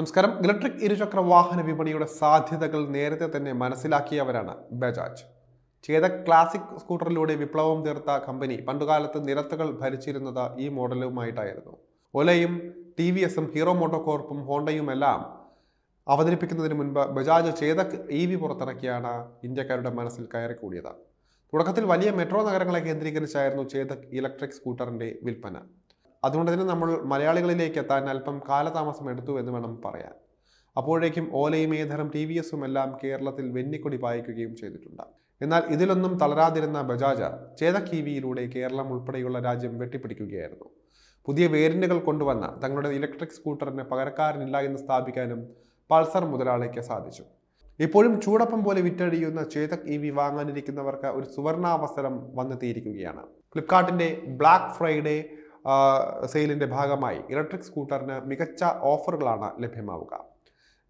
നമസ്കാരം. ഇലക്ട്രിക് ഇരുചക്ര വാഹന വിപണിയുടെ സാധ്യതകൾ നേരത്തെ തന്നെ മനസ്സിലാക്കിയവരാണ് ബജാജ്. ചെയ്ത ക്ലാസിക് സ്കൂട്ടറിലൂടെ വിപ്ലവം തീർത്ത കമ്പനി പണ്ടുകാലത്ത് നിരത്തുകൾ ഭരിച്ചിരുന്നത് ഈ മോഡലുമായിട്ടായിരുന്നു. ഒലയും ടി വി എസും ഹീറോ മോട്ടോകോർപ്പും ഹോണ്ടയും എല്ലാം അവതരിപ്പിക്കുന്നതിന് മുൻപ് ബജാജ് ചെയ്ത ഇ വി പുറത്തിറക്കിയാണ് ഇന്ത്യക്കാരുടെ മനസ്സിൽ കയറിക്കൂടിയത്. തുടക്കത്തിൽ വലിയ മെട്രോ നഗരങ്ങളെ കേന്ദ്രീകരിച്ചായിരുന്നു ചേതക് ഇലക്ട്രിക് സ്കൂട്ടറിന്റെ വിൽപ്പന. അതുകൊണ്ട് തന്നെ നമ്മൾ മലയാളികളിലേക്ക് എത്താൻ അല്പം കാലതാമസം എടുത്തു എന്ന് വേണം പറയാൻ. അപ്പോഴേക്കും ഓലയും ഏതരം ടി വി എസും എല്ലാം കേരളത്തിൽ വെന്നിക്കൊടി പായിക്കുകയും ചെയ്തിട്ടുണ്ട്. എന്നാൽ ഇതിലൊന്നും തളരാതിരുന്ന ബജാജ ചേത കിവിയിലൂടെ കേരളം ഉൾപ്പെടെയുള്ള രാജ്യം വെട്ടിപ്പിടിക്കുകയായിരുന്നു. പുതിയ വേരിയന്റുകൾ കൊണ്ടുവന്ന തങ്ങളുടെ ഇലക്ട്രിക് സ്കൂട്ടറിന് പകരക്കാരനില്ല എന്ന് സ്ഥാപിക്കാനും പൾസർ മുതലാളിക്ക് സാധിച്ചു. ഇപ്പോഴും ചൂടപ്പം പോലെ വിറ്റഴിയുന്ന ചേതക് ഇ വി വാങ്ങാനിരിക്കുന്നവർക്ക് ഒരു സുവർണാവസരം വന്നെത്തിയിരിക്കുകയാണ്. ഫ്ലിപ്കാർട്ടിന്റെ ബ്ലാക്ക് ഫ്രൈഡേ ആ, സെയിലിന്റെ ഭാഗമായി ഇലക്ട്രിക് സ്കൂട്ടറിന് മികച്ച ഓഫറുകളാണ് ലഭ്യമാവുക.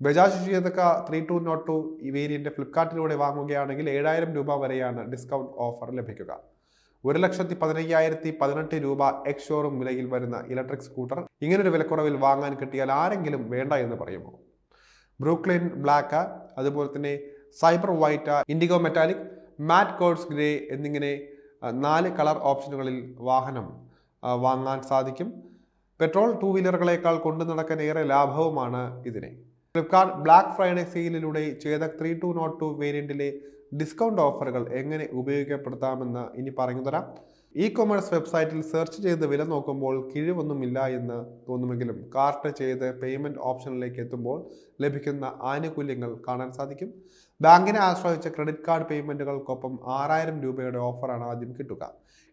Bajaj Chetak three two nought two ഈ വേരിയന്റ് ഫ്ലിപ്കാർട്ടിലൂടെ വാങ്ങുകയാണെങ്കിൽ ഏഴായിരം രൂപ വരെയാണ് ഡിസ്കൗണ്ട് ഓഫർ ലഭിക്കുക. ഒരു ലക്ഷത്തി പതിനയ്യായിരത്തി പതിനെട്ട് രൂപ എക്സ് ഷോറൂം വിലയിൽ വരുന്ന ഇലക്ട്രിക് സ്കൂട്ടർ ഇങ്ങനൊരു വിലക്കുറവിൽ വാങ്ങാൻ കിട്ടിയാൽ ആരെങ്കിലും വേണ്ട എന്ന് പറയുമോ? ബ്രൂക്ലിൻ ബ്ലാക്ക് അതുപോലെ തന്നെ cyber white indigo metallic matte coarse grey എന്നിങ്ങനെ നാല് കളർ ഓപ്ഷനുകളിൽ വാഹനം വാങ്ങാൻ സാധിക്കും. പെട്രോൾ ടു വീലറുകളേക്കാൾ കൊണ്ടു നടക്കാൻ ഏറെ ലാഭവുമാണ് ഇതിനെ. Flipkart black Friday സെയിലിലൂടെ Chetak three two nought two വേരിയന്റിലെ discount ഓഫറുകൾ എങ്ങനെ ഉപയോഗിക്കപ്പെടുത്താമെന്ന് ഇനി പറഞ്ഞു തരാം. ഇ കൊമേഴ്സ് വെബ്സൈറ്റിൽ സെർച്ച് ചെയ്ത് വില നോക്കുമ്പോൾ കിഴിവൊന്നുമില്ല എന്ന് തോന്നുമെങ്കിലും കാർട്ട് ചെയ്ത് പേയ്മെന്റ് ഓപ്ഷനിലേക്ക് എത്തുമ്പോൾ ലഭിക്കുന്ന ആനുകൂല്യങ്ങൾ കാണാൻ സാധിക്കും. ബാങ്കിനെ ആശ്രയിച്ച ക്രെഡിറ്റ് കാർഡ് പേയ്മെന്റുകൾക്കൊപ്പം ആറായിരം രൂപയുടെ ഓഫറാണ് ആദ്യം കിട്ടുക.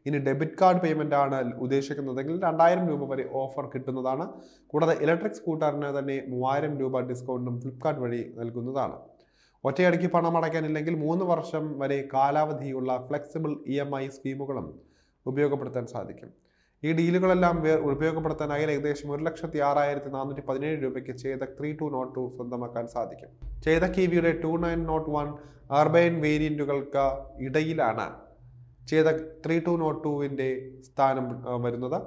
ഇനി ഡെബിറ്റ് കാർഡ് പേയ്മെന്റ് ആണ് ഉദ്ദേശിക്കുന്നതെങ്കിൽ രണ്ടായിരം രൂപ വരെ ഓഫർ കിട്ടുന്നതാണ്. കൂടാതെ ഇലക്ട്രിക് സ്കൂട്ടറിന് തന്നെ മൂവായിരം രൂപ ഡിസ്കൗണ്ടും ഫ്ലിപ്കാർട്ട് വഴി നൽകുന്നതാണ്. ഒറ്റയടിക്ക് പണം അടയ്ക്കാനില്ലെങ്കിൽ മൂന്ന് വർഷം വരെ കാലാവധിയുള്ള ഫ്ലെക്സിബിൾ ഇ എം ഐ സ്കീമുകളും ഉപയോഗപ്പെടുത്താൻ സാധിക്കും. ഈ ഡീലുകളെല്ലാം ഉപയോഗപ്പെടുത്താനായി ഏകദേശം ഒരു ലക്ഷത്തി ആറായിരത്തി നാനൂറ്റി പതിനേഴ് രൂപയ്ക്ക് Chetak three two nought two സ്വന്തമാക്കാൻ സാധിക്കും. ചേതക് കിവിയുടെ വിയുടെ two nine nought one urbane വേരിയന്റുകൾക്ക് ഇടയിലാണ് ചേതക് ത്രീ ടു നോട്ട് ടുവിന്റെ സ്ഥാനം വരുന്നത്.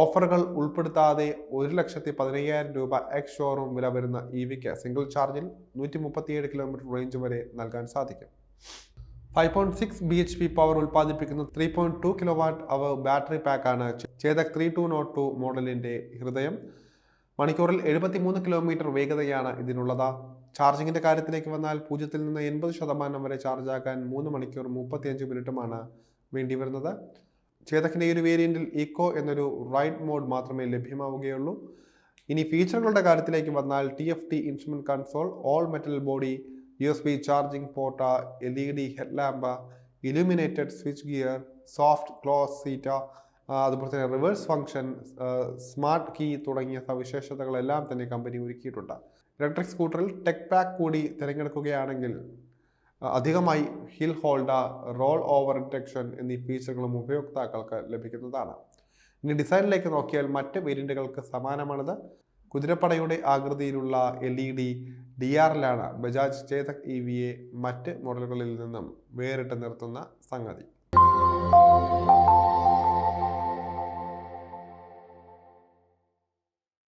ഓഫറുകൾ ഉൾപ്പെടുത്താതെ ഒരു ലക്ഷത്തി പതിനയ്യായിരം രൂപ എക്സ് ഷോറൂം വില വരുന്ന ഇ വിക്ക് സിംഗിൾ ചാർജിൽ നൂറ്റി മുപ്പത്തിയേഴ് കിലോമീറ്റർ റേഞ്ച് വരെ നൽകാൻ സാധിക്കും. Five point six B H P power ഉൽപ്പാദിപ്പിക്കുന്ന three point two kilowatt hour battery പാക്കാണ് Chetak three two nought two മോഡലിന്റെ ഹൃദയം. മണിക്കൂറിൽ എഴുപത്തി മൂന്ന് കിലോമീറ്റർ വേഗതയാണ് ഇതിനുള്ളത്. ചാർജിങ്ങിന്റെ കാര്യത്തിലേക്ക് വന്നാൽ പൂജ്യത്തിൽ നിന്ന് എൺപത് ശതമാനം വരെ ചാർജ് ആക്കാൻ മൂന്ന് മണിക്കൂർ മുപ്പത്തിയഞ്ച് മിനിറ്റുമാണ് വേണ്ടി വരുന്നത്. ചേതക്കിന്റെ ഈ ഒരു വേരിയന്റിൽ ഇക്കോ എന്നൊരു റൈഡ് മോഡ് മാത്രമേ ലഭ്യമാവുകയുള്ളൂ. ഇനി ഫീച്ചറുകളുടെ കാര്യത്തിലേക്ക് വന്നാൽ T F T instrument console all metal body U S B charging port L E D headlamp illuminated switchgear soft close seat അതുപോലെ തന്നെ റിവേഴ്സ് ഫംഗ്ഷൻ സ്മാർട്ട് കീ തുടങ്ങിയ സവിശേഷതകളെല്ലാം തന്നെ കമ്പനി ഒരുക്കിയിട്ടുണ്ട്. ഇലക്ട്രിക് സ്കൂട്ടറിൽ ടെക് പാക്ക് കൂടി തിരഞ്ഞെടുക്കുകയാണെങ്കിൽ അധികമായി hill hold roll over detection എന്നീ ഫീച്ചറുകളും ഉപയോക്താക്കൾക്ക് ലഭിക്കുന്നതാണ്. ഇനി ഡിസൈനിലേക്ക് നോക്കിയാൽ മറ്റ് വേരിയന്റുകൾക്ക് സമാനമാണിത്. കുതിരപ്പടയുടെ ആകൃതിയിലുള്ള എൽ ഇ ഡി ഡി ആറിലാണ് ബജാജ് ചേതക് ഇ വിയെ മറ്റ് മോഡലുകളിൽ നിന്നും വേറിട്ട് നിർത്തുന്ന സംഗതി.